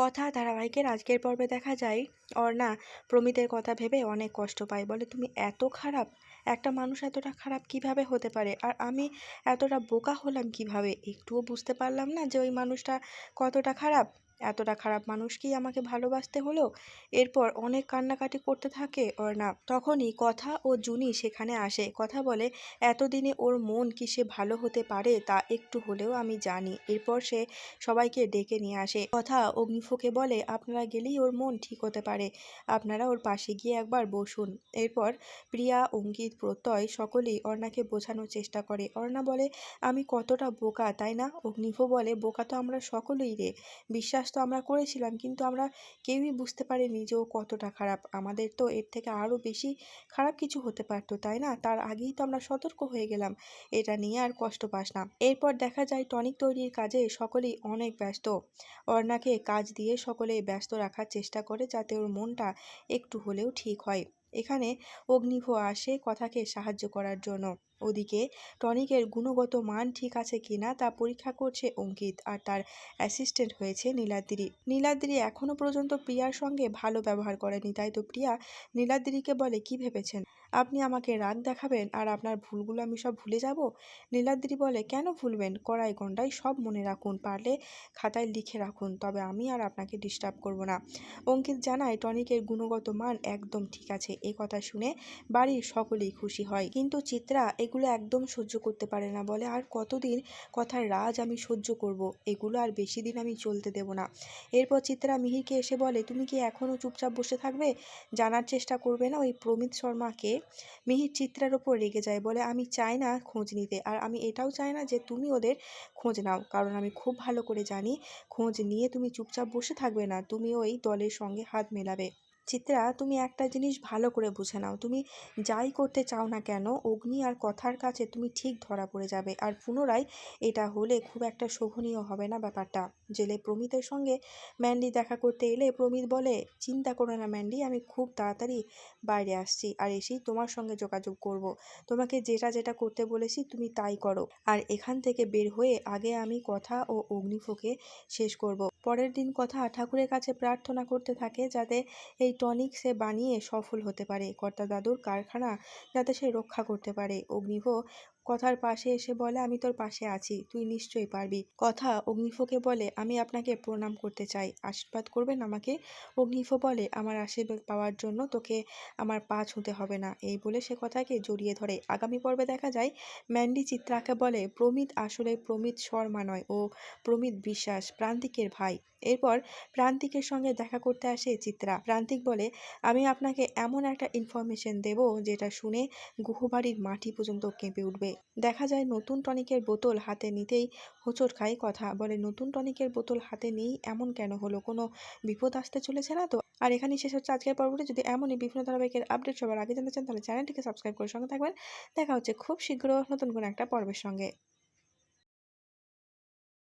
কথা ধারাবাহিকের আজকের পর্বে দেখা যায়, অর্ণা প্রমিতের কথা ভেবে অনেক কষ্ট পায়। বলে, তুমি এত খারাপ? একটা মানুষ এতটা খারাপ কীভাবে হতে পারে? আর আমি এতটা বোকা হলাম কীভাবে? একটুও বুঝতে পারলাম না যে ওই মানুষটা কতটা খারাপ। এতটা খারাপ মানুষকেই আমাকে ভালোবাসতে হলো। এরপর অনেক কান্নাকাটি করতে থাকে অর্ণা। তখনই কথা ও জুনি সেখানে আসে। কথা বলে, এতদিনে ওর মন কি সে ভালো হতে পারে তা একটু হলেও আমি জানি। এরপর সে সবাইকে ডেকে নিয়ে আসে। কথা অগ্নিফুকে বলে, আপনারা গেলেই ওর মন ঠিক হতে পারে। আপনারা ওর পাশে গিয়ে একবার বসুন। এরপর প্রিয়া, অঙ্কিত, প্রত্যয় সকলেই অর্ণাকে বোঝানোর চেষ্টা করে। অর্ণা বলে, আমি কতটা বোকা, তাই না? অগ্নিফু বলে, বোকা তো আমরা সকলেই রে। বিশ্বাস তো আমরা করেছিলাম। কিন্তু আমরা কেউই বুঝতে পারিনি যে ও কতটা খারাপ। আমাদের তো এর থেকে আরও বেশি খারাপ কিছু হতে পারতো, তাই না? তার আগেই তো আমরা সতর্ক হয়ে গেলাম। এটা নিয়ে আর কষ্ট পাস না। এরপর দেখা যায় টনিক তৈরির কাজে সকলেই অনেক ব্যস্ত। অর্ণাকে কাজ দিয়ে সকলে ব্যস্ত রাখার চেষ্টা করে যাতে ওর মনটা একটু হলেও ঠিক হয়। এখানে অগ্নিভ আসে কথাকে সাহায্য করার জন্য। ওদিকে টনিকের গুণগত মান ঠিক আছে কিনা তা পরীক্ষা করছে অঙ্কিত আর তার অ্যাসিস্ট্যান্ট হয়েছে নীলাদ্রি। নীলাদ্রি এখনও পর্যন্ত প্রিয়ার সঙ্গে ভালো ব্যবহার করেনি, তাই তো প্রিয়া নীলাদ্রিকে বলে, কি ভেবেছেন? আপনি আমাকে রাগ দেখাবেন আর আপনার ভুলগুলো আমি সব ভুলে যাব? নীলাদ্রি বলে, কেন ভুলবেন? কড়াই গন্ডাই সব মনে রাখুন, পারলে খাতায় লিখে রাখুন, তবে আমি আর আপনাকে ডিস্টার্ব করব না। অঙ্কিত জানায়, টনিকের গুণগত মান একদম ঠিক আছে, এ কথা শুনে বাড়ির সকলেই খুশি হয়। কিন্তু চিত্রা এগুলো একদম সহ্য করতে পারে না। বলে, আর কতদিন কথার রাজ আমি সহ্য করব? এগুলো আর বেশি দিন আমি চলতে দেব না। এরপর চিত্রা মিহিরকে এসে বলে, তুমি কি এখনও চুপচাপ বসে থাকবে? জানার চেষ্টা করবে না ওই প্রমিত শর্মাকে? মিহির চিত্রার ওপর রেগে যায়, বলে, আমি চাই না খোঁজ নিতে, আর আমি এটাও চাই না যে তুমি ওদের খোঁজ নাও, কারণ আমি খুব ভালো করে জানি খোঁজ নিয়ে তুমি চুপচাপ বসে থাকবে না, তুমি ওই দলের সঙ্গে হাত মেলাবে। চিত্রা, তুমি একটা জিনিস ভালো করে বুঝে নাও তুমি যাই করতে চাও না কেন, অগ্নি আর কথার কাছে তুমি ঠিক ধরা পড়ে যাবে আর পুনরায় এটা হলে খুব একটা শোভনীয় হবে না ব্যাপারটা জেলে প্রমিতের সঙ্গে ম্যান্ডি দেখা করতে এলে প্রমিত বলে, চিন্তা করো না ম্যান্ডি, আমি খুব তাড়াতাড়ি বাইরে আসছি আর এসেই তোমার সঙ্গে যোগাযোগ করব। তোমাকে যেটা যেটা করতে বলেছি তুমি তাই করো আর এখান থেকে বের হয়ে আগে আমি কথা ও অগ্নিফোকে শেষ করব। পরের দিন কথা ঠাকুরের কাছে প্রার্থনা করতে থাকে যাতে এই টনিক সে বানিয়ে সফল হতে পারে। কর্তা দাদুর কারখানা যাতে সে রক্ষা করতে পারে। অগ্নিভ কথার পাশে এসে বলে, আমি তোর পাশে আছি, তুই নিশ্চয়ই পারবি। কথা অগ্নিফোকে বলে, আমি আপনাকে প্রণাম করতে চাই, আশীর্বাদ করবেন আমাকে? অগ্নিফ বলে, আমার আশীর্বাদ পাওয়ার জন্য তোকে আমার পা ছুঁতে হবে না। এই বলে সে কথাকে জড়িয়ে ধরে। আগামী পর্বে দেখা যায়, ম্যান্ডি চিত্রাকে বলে, প্রমিত আসলে প্রমিত শর্মা নয়, ও প্রমিত বিশ্বাস, প্রান্তিকের ভাই। এরপর প্রান্তিকের সঙ্গে দেখা করতে আসে চিত্রা। প্রান্তিক বলে, আমি আপনাকে এমন একটা ইনফরমেশন দেব, যেটা শুনে গুহবাড়ির মাটি পর্যন্ত কেঁপে উঠবে। দেখা যায় নতুন টনিকের বোতল হাতে নিতেই হোঁচট খাই কথা। বলে, নতুন টনিকের বোতল হাতে নেই, এমন কেন হলো? কোনো বিপদ আসতে চলেছে না তো? আর এখানেই শেষ হচ্ছে আজকের পর্বটি। যদি এমনই বিভিন্ন ধারাবাহিকের আপডেট সবার আগে জানতে চান, তাহলে চ্যানেলটিকে সাবস্ক্রাইব করে সঙ্গে থাকবেন। দেখা হচ্ছে খুব শীঘ্র নতুন কোনো একটা পর্বের সঙ্গে।